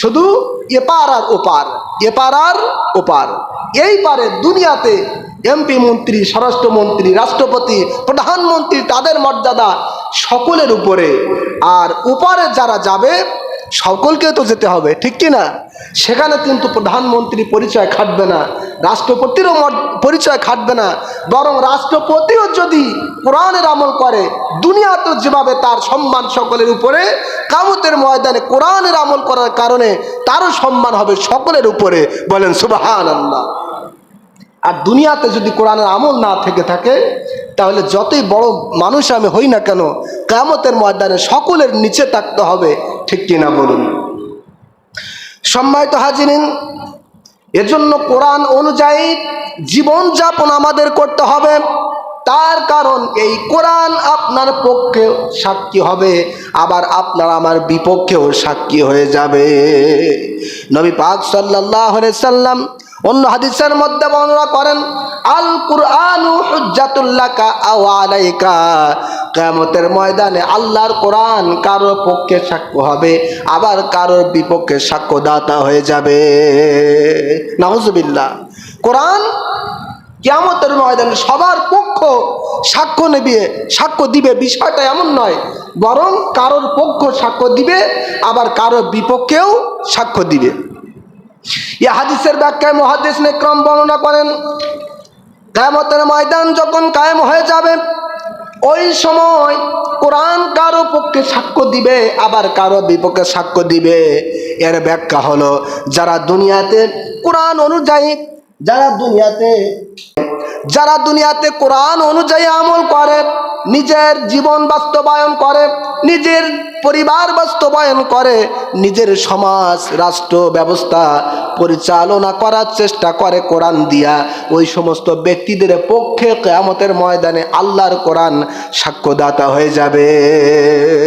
শুধু এপার আর ওপার এপার আর ওপার এই পারে দুনিয়াতে এমপি মন্ত্রী, স্বরাষ্ট্রমন্ত্রী, রাষ্ট্রপতি, প্রধানমন্ত্রী, তাদের মর্যাদা সকলের উপরে। আর উপরে যারা যাবে সকলকে তো যেতে হবে, ঠিক কি না? সেখানে কিন্তু প্রধানমন্ত্রী পরিচয় খাটবে না, রাষ্ট্রপতিরও পরিচয় খাটবে না, বরং রাষ্ট্রপতিও যদি কোরআনের আমল করে দুনিয়াতেও যেভাবে তার সম্মান সকলের উপরে, কামতের ময়দানে কোরআনের আমল করার কারণে তারও সম্মান হবে সকলের উপরে, বলেন সুবাহান আল্লাহ আর দুনিয়াতে যদি কোরআনের আমল না থেকে থাকে, তাহলে যতই বড় মানুষ আমি হই না কেন, কামতের ময়দানে সকলের নিচে থাকতে হবে ঠিক কিনা বলুন। সম্মানিত হাজিরিন, এজন্য কোরআন অনুযায়ী জীবন যাপন আমাদের করতে হবে। তার কারণ এই কোরআন আপনার পক্ষে সাক্ষী হবে, আবার আপনার আমার বিপক্ষেও সাক্ষী হয়ে যাবে। নবী পাক সাল্লাহ সাল্লাম অন্য হাদিসের মধ্যে বর্ণনা করেন আল কুরআনু হুজ্জাতুল্লাকা আও আলাইকা। কিয়ামতের ময়দানে আল্লাহর কোরআন কারোর পক্ষে সাক্ষ্য হবে, আবার কারোর বিপক্ষে সাক্ষ্যদাতা হয়ে যাবে। নাউজুবিল্লাহ। কোরআন কিয়ামতের ময়দানে সবার পক্ষ সাক্ষ্য নেবে, সাক্ষ্য দিবে, বিষয়টা এমন নয়। বরং কারোর পক্ষ সাক্ষ্য দিবে, আবার কারোর বিপক্ষেও সাক্ষ্য দিবে। ইয়া হাদিসের ব্যাখ্যায় মহাদিস নেক্রম বর্ণনা করেন, কায়ামতের ময়দান যখন কায়েম হয়ে যাবে, ওই সময় কোরআন কারও পক্ষে সাক্ষ্য দিবে, আবার কারও বিপক্ষে সাক্ষ্য দিবে। এর ব্যাখ্যা হলো, যারা দুনিয়াতে কোরআন অনুযায়ী, যারা দুনিয়াতে যারা দুনিয়াতে কোরআন অনুযায়ী আমল করে নিজের জীবন বাস্তবায়ন করে, নিজের পরিবার বাস্তবায়ন করে, নিজের সমাজ, রাষ্ট্র ব্যবস্থা পরিচালনা করার চেষ্টা করে কোরআন দিয়া। ওই সমস্ত ব্যক্তিদের পক্ষে কেয়ামতের ময়দানে আল্লাহর কোরআন সাক্ষ্যদাতা হয়ে যাবে।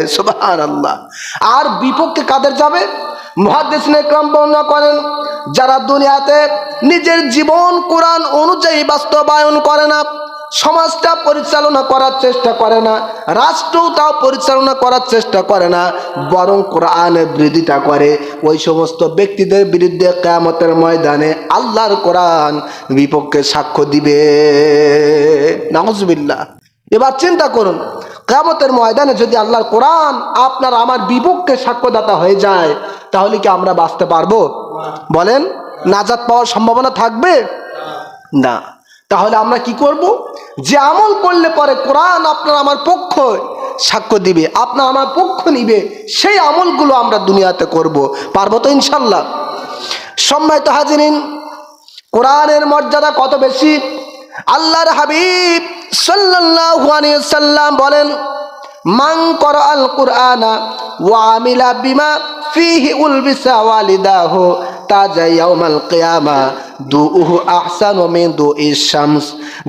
সুবহান আল্লাহ আর বিপক্ষে কাদের যাবে? মহাদেশ নেক্রম বর্ণনা করেন, যারা দুনিয়াতে নিজের জীবন কোরআন অনুযায়ী বাস্তবায়ন করে না সমাজটা পরিচালনা করার চেষ্টা করে না, রাষ্ট্রও তাও পরিচালনা করার চেষ্টা করে না, বরং কোরআনের বিরোধিতা করে। ওই সমস্ত ব্যক্তিদের বিরুদ্ধে কেয়ামতের ময়দানে আল্লাহর কোরআন বিপক্ষে সাক্ষ্য দিবে। নাহজবিল্লা এবার চিন্তা করুন, কেয়ামতের ময়দানে যদি আল্লাহর কোরআন আপনার আমার বিপক্ষে সাক্ষ্যদাতা হয়ে যায়, তাহলে কি আমরা বাঁচতে পারব? বলেন, নাজাত পাওয়ার সম্ভাবনা থাকবে? না। তাহলে আমরা কি করব? যে আমল করলে পরে কোরআন আপনার আমার পক্ষ সাক্ষ্য দিবে, আপনার আমার পক্ষ নিবে, সেই আমলগুলো আমরা দুনিয়াতে করব। পারব তো ইনশাল্লাহ? সম্মানিত হাজিরিন, কোরআনের মর্যাদা কত বেশি? আল্লাহর হাবিব সাল্লাল্লাহু সাল্লাম বলেন, মান কর আল কুরআনা ওয়া আমিলা বিমা ফিহি উলবিসা ওয়ালিদাহু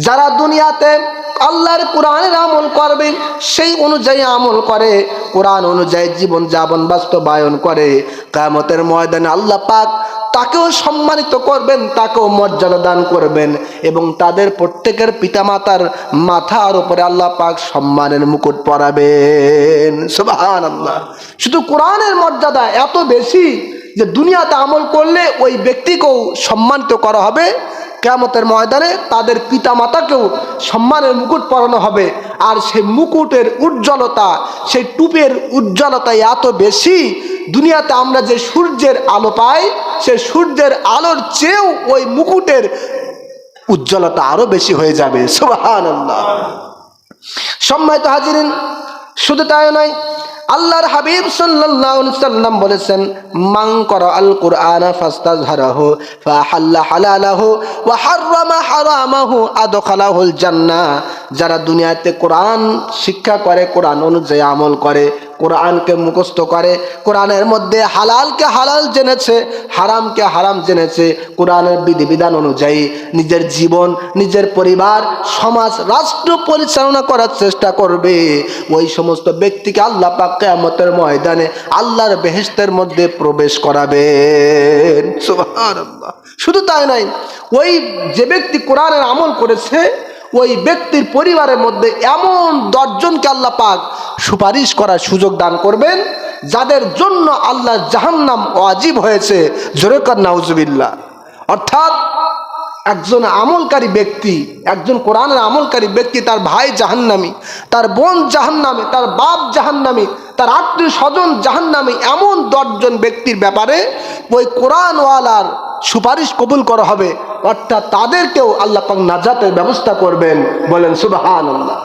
যারা দুনিয়াতে আল্লাহর কোরআনের আমল করবে, সেই অনুযায়ী আমল করে, কোরআন অনুযায়ী জীবন যাপন বাস্তবায়ন করে কামতের ময়দানে আল্লাহ পাক তাকেও সম্মানিত করবেন, তাকেও মর্যাদা দান করবেন এবং তাদের প্রত্যেকের পিতামাতার মাথার উপরে আল্লাহ পাক সম্মানের মুকুট পরাবেন। সুবাহান আল্লাহ শুধু কোরআনের মর্যাদা এত বেশি যে দুনিয়াতে আমল করলে ওই ব্যক্তিকেও সম্মানিত করা হবে। কেমতের ময়দানে তাদের পিতা মাতাকেও সম্মানের মুকুট পরানো হবে। আর সেই মুকুটের উজ্জ্বলতা, সেই টুপের উজ্জ্বলতা এত বেশি, দুনিয়াতে আমরা যে সূর্যের আলো পাই সে সূর্যের আলোর চেয়েও ওই মুকুটের উজ্জ্বলতা আরও বেশি হয়ে যাবে। আল্লাহ সম্মানিত হাজিরিন, শুধু তাই নয় আল্লাহর হাবিব সাল্লাল্লাহু আলাইহি সাল্লাম বলেছেন, মান করা আল কুরআন ফাস্তাজহারাহু, ফাহাল্লা হালালাহু, ওয়া হাররামা হারামাহু আদখালাহুল জান্নাহ যারা দুনিয়াতে কোরআন শিক্ষা করে, কোরআন অনুযায়ী আমল করে কোরআনকে মুখস্থ করে, কোরআনের মধ্যে হালালকে হালাল জেনেছে, হারামকে হারাম জেনেছে, কোরআনের বিধিবিধান অনুযায়ী নিজের জীবন, নিজের পরিবার, সমাজ, রাষ্ট্র পরিচালনা করার চেষ্টা করবে। ওই সমস্ত ব্যক্তিকে আল্লাহ পাক কেয়ামতের ময়দানে আল্লাহর বেহেস্তের মধ্যে প্রবেশ সুবহানাল্লাহ। শুধু তাই নয় ওই যে ব্যক্তি কোরআনের আমল করেছে, ওই ব্যক্তির পরিবারের মধ্যে এমন দশজনকে আল্লাহ পাক সুপারিশ করার সুযোগ দান করবেন, যাদের জন্য আল্লাহ জাহান্নাম ওয়াজিব হয়েছে। জোরেকর নাউজুবিল্লাহ। অর্থাৎ একজন আমলকারী ব্যক্তি, একজন কোরআনের আমলকারী ব্যক্তি তার ভাই জাহান্নামি, তার বোন জাহান্নামে, তার বাপ জাহান্নামি, তার আত্মীয় স্বজন জাহান্নামি এমন দশজন ব্যক্তির ব্যাপারে ওই কোরআনওয়ালার সুপারিশ কবুল করা হবে। অর্থাৎ তাদেরকেও আল্লাহ নাজাতের ব্যবস্থা করবেন। বলেন সুবাহান আল্লাহ